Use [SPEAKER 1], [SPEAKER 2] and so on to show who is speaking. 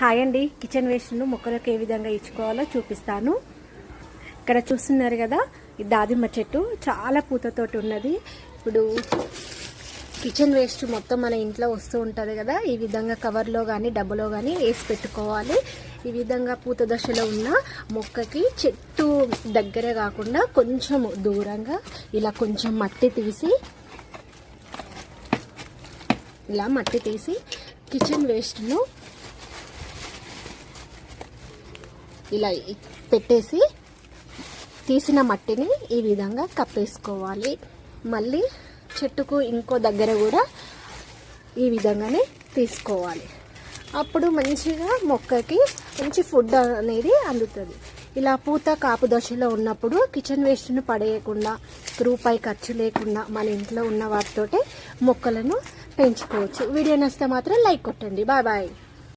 [SPEAKER 1] Hi అండి. Kitchen వేస్ట్ను మొక్కలకు ఏ విధంగా ఇచ్చుకోవాలో చూపిస్తాను. ఇక్కడ చూస్తున్నారు కదా ఈ దాదిమ్మ చెట్టు చాలా పూతతోటి ఉన్నది. ఇప్పుడు కిచెన్ వేస్ట్ మొత్తం మన ఇంట్లో వస్తూ ఉంటుంది కదా ఈ విధంగా కవర్లో కానీ డబ్బులో కానీ వేసి పెట్టుకోవాలి. ఈ విధంగా పూత దశలో ఉన్న మొక్కకి చెట్టు దగ్గర కాకుండా కొంచెం దూరంగా ఇలా కొంచెం మట్టి తీసి ఇలా మట్టి తీసి కిచెన్ వేస్ట్ను ఇలా పెట్టేసి తీసిన మట్టిని ఈ విధంగా కప్పేసుకోవాలి. మళ్ళీ చెట్టుకు ఇంకో దగ్గర కూడా ఈ విధంగానే తీసుకోవాలి. అప్పుడు మంచిగా మొక్కకి మంచి ఫుడ్ అనేది అందుతుంది. ఇలా పూత కాపు దశలో ఉన్నప్పుడు కిచెన్ వేస్ట్ను పడేయకుండా రూపాయి ఖర్చు లేకుండా మన ఇంట్లో ఉన్న వాటితోటే మొక్కలను పెంచుకోవచ్చు. వీడియో నచ్చితే మాత్రం లైక్ కొట్టండి. Bye bye.